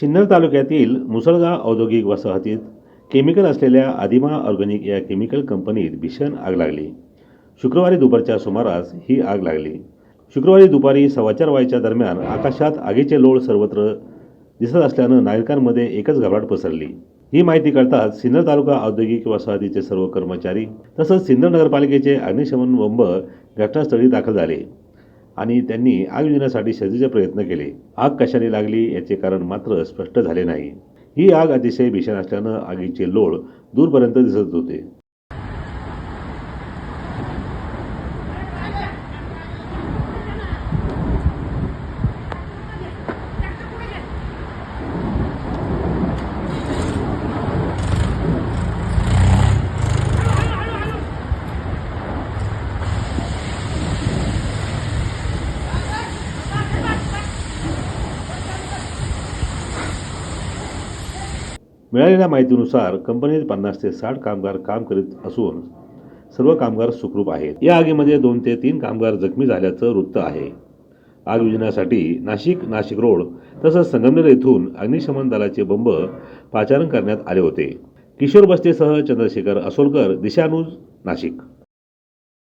सिन्नर तालुक्यातील मुसळगाव औद्योगिक वसाहतीत केमिकल असलेल्या आदिमा ऑर्गॅनिक या केमिकल कंपनीत भीषण आग लागली. शुक्रवारी दुपारच्या सुमारास ही आग लागली. शुक्रवारी दुपारी सव्वाचार वायच्या दरम्यान आकाशात आगीचे लोळ सर्वत्र दिसत असल्यानं नागरिकांमध्ये एकच घबराट पसरली. ही माहिती कळताच सिन्नर तालुका औद्योगिक वसाहतीचे सर्व कर्मचारी तसंच सिन्नर नगरपालिकेचे अग्निशमन बंब घटनास्थळी दाखल झाले. आणि त्यांनी आग विझण्यासाठी शर्दीचे प्रयत्न केले. आग कशाने लागली याचे कारण मात्र स्पष्ट झाले नाही. ही आग अतिशय भीषण असल्यानं आगीचे लोळ दूरपर्यंत दिसत होते. मिळालेल्या माहितीनुसार कंपनीत पन्नास ते साठ कामगार काम करीत असून सर्व कामगार सुखरूप आहेत. या आगीमध्ये दोन ते तीन कामगार जखमी झाल्याचं वृत्त आहे. आग विझण्यासाठी नाशिक नाशिक रोड तसंच संगमनेर येथून अग्निशमन दलाचे बंब पाचारण करण्यात आले होते. किशोर बस्तेसह चंद्रशेखर असोलकर दिशानुज नाशिक.